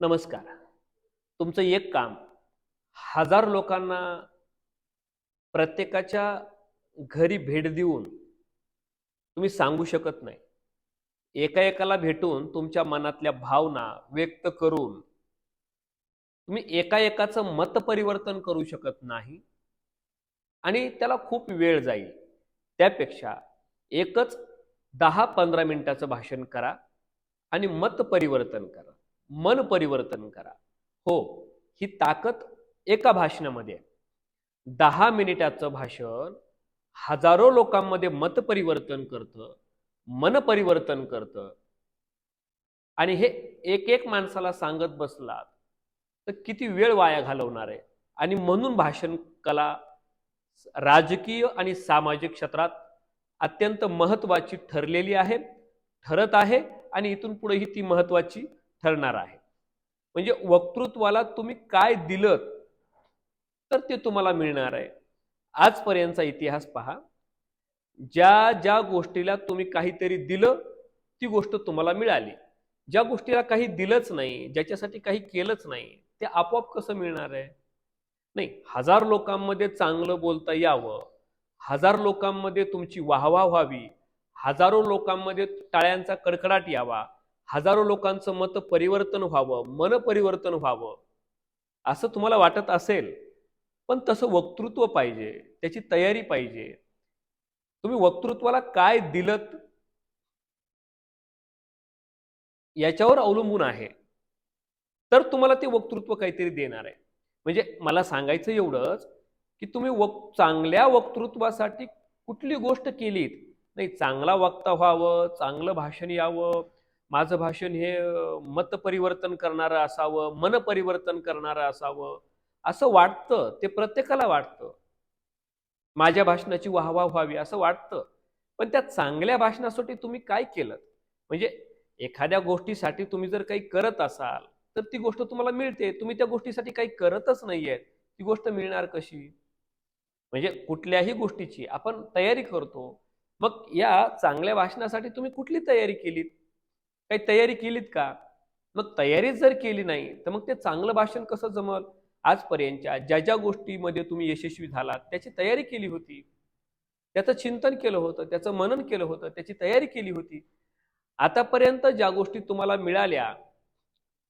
नमस्कार. तुमचं एक काम हजार लोकांना प्रत्येकाच्या घरी भेट देऊन तुम्ही सांगू शकत नाही. एका एकाला भेटून तुमच्या मनातल्या भावना व्यक्त करून तुम्ही एका एकाचं मत परिवर्तन करू शकत नाही आणि त्याला खूप वेळ जाईल. त्यापेक्षा एकच दहा पंधरा मिनिटाचं भाषण करा आणि मत परिवर्तन करा. मन परिवर्तन करा. हो ही ताकद एका भाषणामध्ये आहे. दहा मिनिटाचं भाषण हजारो लोकांमध्ये मत परिवर्तन करतं मन परिवर्तन करतं. आणि हे एक एक माणसाला सांगत बसलात तर किती वेळ वाया घालवणार आहे? आणि म्हणून भाषण कला राजकीय आणि सामाजिक क्षेत्रात अत्यंत महत्त्वाची ठरलेली आहे ठरत आहे आणि इथून पुढेही ती महत्वाची ठरणार आहे. म्हणजे वक्तृत्वाला तुम्ही काय दिलं तर ते तुम्हाला मिळणार आहे. आजपर्यंतचा इतिहास पहा. ज्या ज्या गोष्टीला तुम्ही काहीतरी दिलं ती गोष्ट तुम्हाला मिळाली. ज्या गोष्टीला काही दिलंच नाही ज्याच्यासाठी काही केलंच नाही ते आपोआप कसं मिळणार आहे? नाही हजार लोकांमध्ये चांगलं बोलता यावं. हजार लोकांमध्ये तुमची वाहवा व्हावी. हजारो लोकांमध्ये टाळ्यांचा कडकडाट यावा. हजारो लोकांचं मत परिवर्तन व्हावं मन परिवर्तन व्हावं असं तुम्हाला वाटत असेल पण तसं वक्तृत्व पाहिजे त्याची तयारी पाहिजे. तुम्ही वक्तृत्वाला काय दिलत? याच्यावर अवलंबून आहे. तर तुम्हाला ते वक्तृत्व काहीतरी देणार आहे. म्हणजे मला सांगायचं एवढंच की तुम्ही वक चांगल्या वक्तृत्वासाठी कुठली गोष्ट केलीत? नाही चांगला वक्ता व्हावं चांगलं भाषण यावं माझं भाषण हे मत परिवर्तन करणारं असावं मन परिवर्तन करणारं असावं असं वाटतं ते प्रत्येकाला वाटतं. माझ्या भाषणाची वाहवा व्हावी असं वाटतं. पण त्या चांगल्या भाषणासाठी तुम्ही काय केलं म्हणजे एखाद्या गोष्टीसाठी तुम्ही जर काही करत असाल तर ती गोष्ट तुम्हाला मिळते. तुम्ही त्या गोष्टीसाठी काही करतच नाहीये ती गोष्ट मिळणार कशी? म्हणजे कुठल्याही गोष्टीची आपण तयारी करतो. मग या चांगल्या भाषणासाठी तुम्ही कुठली तयारी केलीत? काही तयारी केलीत का? मग तयारी जर केली नाही तर मग ते चांगलं भाषण कसं जमल? आजपर्यंतच्या ज्या ज्या गोष्टीमध्ये तुम्ही यशस्वी झालात त्याची तयारी केली होती. त्याचं चिंतन केलं होतं त्याचं मनन केलं होतं त्याची तयारी केली होती. आतापर्यंत ज्या गोष्टी तुम्हाला मिळाल्या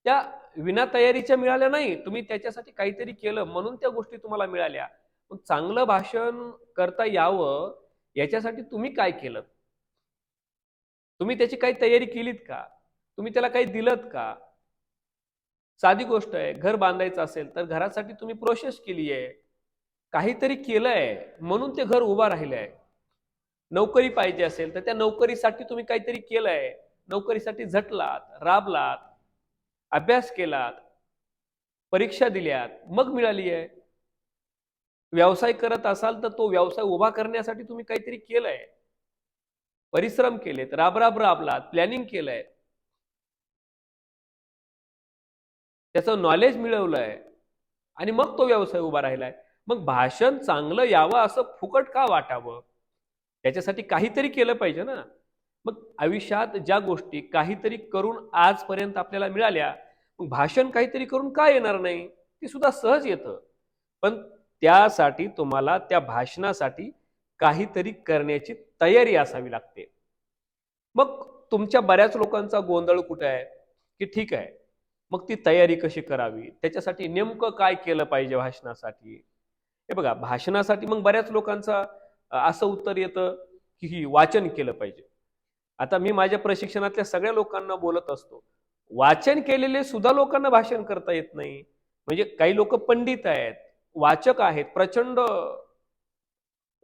त्या विना तयारीच्या मिळाल्या नाही. तुम्ही त्याच्यासाठी काहीतरी केलं म्हणून त्या गोष्टी तुम्हाला मिळाल्या. मग चांगलं भाषण करता यावं याच्यासाठी तुम्ही काय केलं? तुम्ही त्याची काही तयारी केलीत का? तुम्ही त्याला काही दिलत का? साधी गोष्ट आहे घर बांधायचं असेल तर घरासाठी तुम्ही प्रोसेस केली आहे. काहीतरी केलंय म्हणून ते घर उभं राहिलंय. नोकरी पाहिजे असेल तर त्या नोकरीसाठी तुम्ही काहीतरी केलंय. नोकरीसाठी झटलात राबलात अभ्यास केलात परीक्षा दिल्यात मग मिळाली आहे. व्यवसाय करत असाल तर तो व्यवसाय उभा करण्यासाठी तुम्ही काहीतरी केलंय. परिश्रम केलेत राबराब राबलात प्लॅनिंग केलंय. त्याचं नॉलेज मिळवलंय. आणि मग तो व्यवसाय उभा राहिलाय. मग भाषण चांगलं यावं असं फुकट का वाटावं? त्याच्यासाठी काहीतरी केलं पाहिजे ना. मग आयुष्यात ज्या गोष्टी काहीतरी करून आजपर्यंत आपल्याला मिळाल्या मग भाषण काहीतरी करून का येणार नाही? ते सुद्धा सहज येतं. पण त्यासाठी तुम्हाला त्या भाषणासाठी काहीतरी करण्याची तयारी असावी लागते. मग तुमच्या बऱ्याच लोकांचा गोंधळ कुठे आहे? की ठीक आहे मग ती तयारी कशी करावी? त्याच्यासाठी नेमकं काय केलं पाहिजे भाषणासाठी? हे बघा भाषणासाठी मग बऱ्याच लोकांचा असं उत्तर येतं की ही वाचन केलं पाहिजे. आता मी माझ्या प्रशिक्षणातल्या सगळ्या लोकांना बोलत असतो. वाचन केलेले सुद्धा लोकांना भाषण करता येत नाही. म्हणजे काही लोक पंडित आहेत वाचक आहेत प्रचंड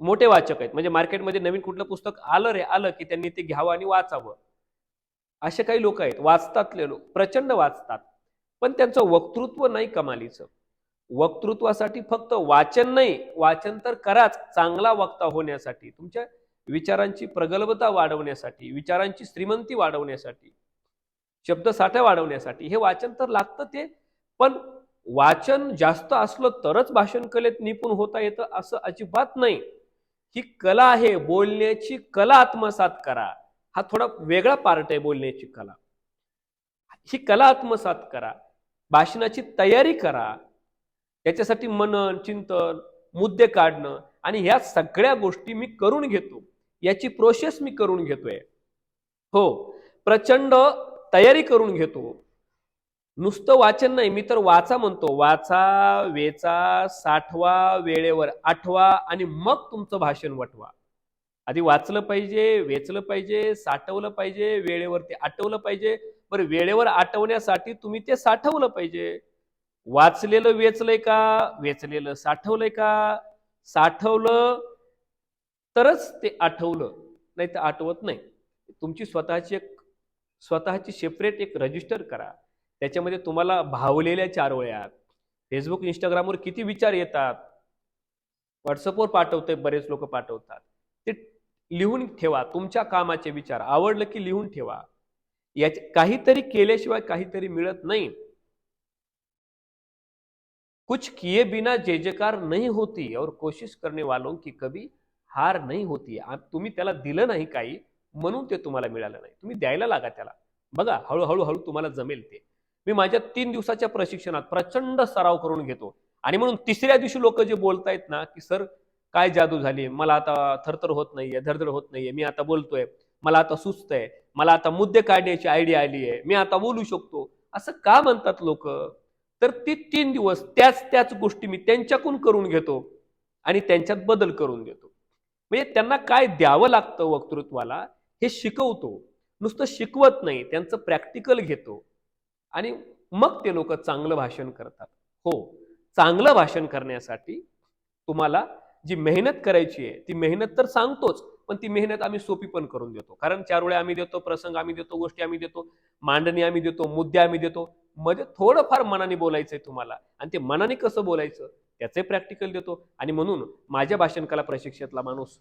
मोठे वाचक आहेत. म्हणजे मार्केटमध्ये नवीन कुठलं पुस्तक आलं रे आलं की त्यांनी ते घ्यावं आणि वाचावं. असे काही लोक आहेत. वाचतातले लोक. प्रचंड वाचतात. पण त्यांचं वक्तृत्व नाही कमालीचं. वक्तृत्वासाठी फक्त वाचन नाही. वाचन तर कराच. चांगला वक्ता होण्यासाठी तुमच्या विचारांची प्रगल्भता वाढवण्यासाठी विचारांची श्रीमंती वाढवण्यासाठी शब्दसाठा वाढवण्यासाठी हे वाचन तर लागतं ते. पण वाचन जास्त असलं तरच भाषण कलेत निपुण होता येतं असं अजिबात नाही. ही कला आहे बोलण्याची कला आत्मसात करा. हा थोडा वेगळा पार्ट आहे बोलण्याची कला. ही कला आत्मसात करा. भाषणाची तयारी करा. त्याच्यासाठी मनन चिंतन मुद्दे काढणं आणि ह्या सगळ्या गोष्टी मी करून घेतो. याची प्रोसेस मी करून घेतोय. हो. प्रचंड तयारी करून घेतो. नुसतं वाचन नाही मी तर वाचा म्हणतो. वाचा वेचा साठवा वेळेवर आठवा आणि मग तुमचं भाषण वटवा आधी वाचलं पाहिजे वेचलं पाहिजे साठवलं पाहिजे वेळेवर ते आठवलं पाहिजे. बरं वेळेवर आठवण्यासाठी तुम्ही ते साठवलं पाहिजे. वाचलेलं वेचलंय का? वेचलेलं साठवलंय का? साठवलं तरच ते आठवलं नाही तर आठवत नाही. तुमची स्वतःची एक स्वतःची सेपरेट एक रजिस्टर करा. त्याच्यामध्ये तुम्हाला भावलेल्या चार फेसबुक इंस्टाग्रामवर किती विचार येतात? व्हॉट्सअपवर पाठवते बरेच लोक पाठवतात. ते लिहून ठेवा तुमच्या कामाचे विचार. आवडलं की लिहून ठेवा. याचे काहीतरी केल्याशिवाय काहीतरी मिळत नाही. कुछ किए बिना जे जयकार नाही होती. और कोशिश करने वालों की कभी हार नाही होती. तुम्ही त्याला दिलं नाही काही म्हणून ते तुम्हाला मिळालं नाही. तुम्ही द्यायला लागा त्याला. बघा हळूहळू हळू तुम्हाला जमेल ते. मी माझ्या तीन दिवसाच्या प्रशिक्षणात प्रचंड सराव करून घेतो. आणि म्हणून तिसऱ्या दिवशी लोक जे बोलतायत ना की सर काय जादू झाली? मला आता थरथर होत नाहीये धडधड होत नाहीये मी आता बोलतोय मला आता सुचतंय मला आता मुद्दे काढण्याची आयडिया आली आहे मी आता बोलू शकतो. असं का म्हणतात लोक? तर ती तीन दिवस त्याच त्याच गोष्टी मी त्यांच्याकडून करून घेतो आणि त्यांच्यात बदल करून घेतो. म्हणजे त्यांना काय द्यावं लागतं वक्तृत्वाला हे शिकवतो. नुसतं शिकवत नाही त्यांचं प्रॅक्टिकल घेतो. आणि मग ते लोक चांगलं भाषण करतात. हो चांगलं भाषण करण्यासाठी तुम्हाला जी मेहनत करायची आहे ती मेहनत तर सांगतोच पण ती मेहनत आम्ही सोपी पण करून देतो. कारण चार वेळा आम्ही देतो प्रसंग आम्ही देतो गोष्टी आम्ही देतो मांडणी आम्ही देतो मुद्दे आम्ही देतो. मध्ये थोडंफार मनाने बोलायचंय तुम्हाला. आणि ते मनाने कसं बोलायचं त्याचे प्रॅक्टिकल देतो. आणि म्हणून माझ्या भाषण कला प्रशिक्षणातला माणूस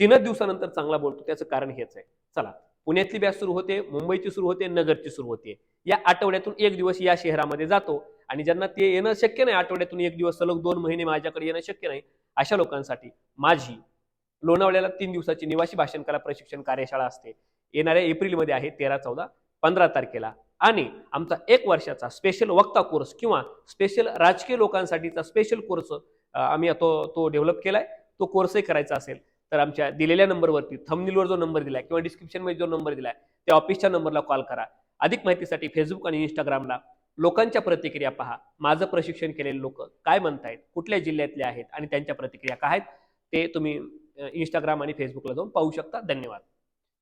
तीनच दिवसानंतर चांगला बोलतो त्याचं कारण हेच आहे. चला. पुण्यातली बॅच सुरू होते मुंबईची सुरू होते नगरची सुरू होते. या आठवड्यातून एक दिवस या शहरामध्ये जातो आणि ज्यांना ते येणं शक्य नाही आठवड्यातून एक दिवस सलग दोन महिने माझ्याकडे येणं शक्य नाही अशा लोकांसाठी माझी लोणावळ्याला तीन दिवसाची निवासी भाषण कला प्रशिक्षण कार्यशाळा असते. येणाऱ्या एप्रिलमध्ये आहे तेरा चौदा पंधरा तारखेला. आणि आमचा एक वर्षाचा स्पेशल वक्ता कोर्स किंवा स्पेशल राजकीय लोकांसाठीचा स्पेशल कोर्स आम्ही तो तो डेव्हलप केलाय. तो कोर्सही करायचा असेल. तर आमच्या दिलेल्या नंबरवरती थंबनीलवर जो नंबर दिला किंवा डिस्क्रिप्शनमध्ये जो नंबर दिला त्या ऑफिसच्या नंबरला कॉल करा. अधिक माहितीसाठी फेसबुक आणि इंस्टाग्रामला लोकांच्या प्रतिक्रिया पहा. माझं प्रशिक्षण केलेले लोक काय म्हणतायत कुठल्या जिल्ह्यातले आहेत आणि त्यांच्या प्रतिक्रिया काय आहेत ते तुम्ही इंस्टाग्राम आणि फेसबुकला जाऊन पाहू शकता. धन्यवाद.